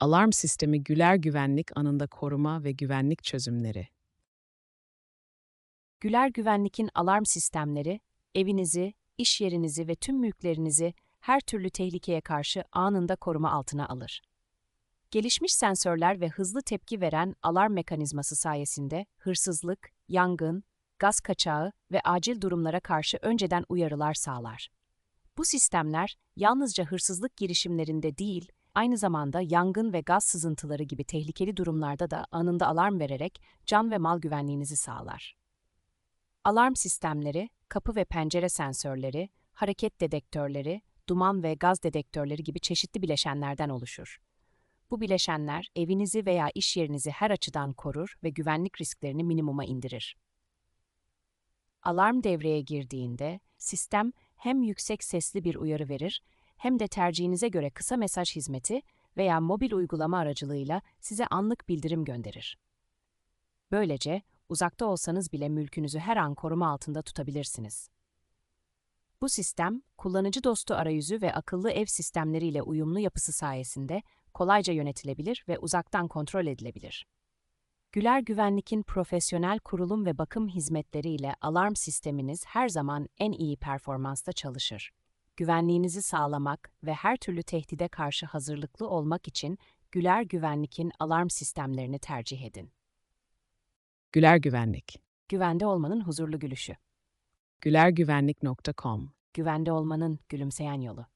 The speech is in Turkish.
Alarm sistemi Güler Güvenlik anında koruma ve güvenlik çözümleri. Güler Güvenlik'in alarm sistemleri, evinizi, iş yerinizi ve tüm mülklerinizi her türlü tehlikeye karşı anında koruma altına alır. Gelişmiş sensörler ve hızlı tepki veren alarm mekanizması sayesinde hırsızlık, yangın, gaz kaçağı ve acil durumlara karşı önceden uyarılar sağlar. Bu sistemler yalnızca hırsızlık girişimlerinde değil, aynı zamanda yangın ve gaz sızıntıları gibi tehlikeli durumlarda da anında alarm vererek can ve mal güvenliğinizi sağlar. Alarm sistemleri, kapı ve pencere sensörleri, hareket dedektörleri, duman ve gaz dedektörleri gibi çeşitli bileşenlerden oluşur. Bu bileşenler evinizi veya iş yerinizi her açıdan korur ve güvenlik risklerini minimuma indirir. Alarm devreye girdiğinde sistem hem yüksek sesli bir uyarı verir hem de tercihinize göre kısa mesaj hizmeti veya mobil uygulama aracılığıyla size anlık bildirim gönderir. Böylece uzakta olsanız bile mülkünüzü her an koruma altında tutabilirsiniz. Bu sistem, kullanıcı dostu arayüzü ve akıllı ev sistemleriyle uyumlu yapısı sayesinde kolayca yönetilebilir ve uzaktan kontrol edilebilir. Güler Güvenlik'in profesyonel kurulum ve bakım hizmetleriyle alarm sisteminiz her zaman en iyi performansta çalışır. Güvenliğinizi sağlamak ve her türlü tehdide karşı hazırlıklı olmak için Güler Güvenlik'in alarm sistemlerini tercih edin. Güler Güvenlik. Güvende olmanın huzurlu gülüşü. gülergüvenlik.com Güvende olmanın gülümseyen yolu.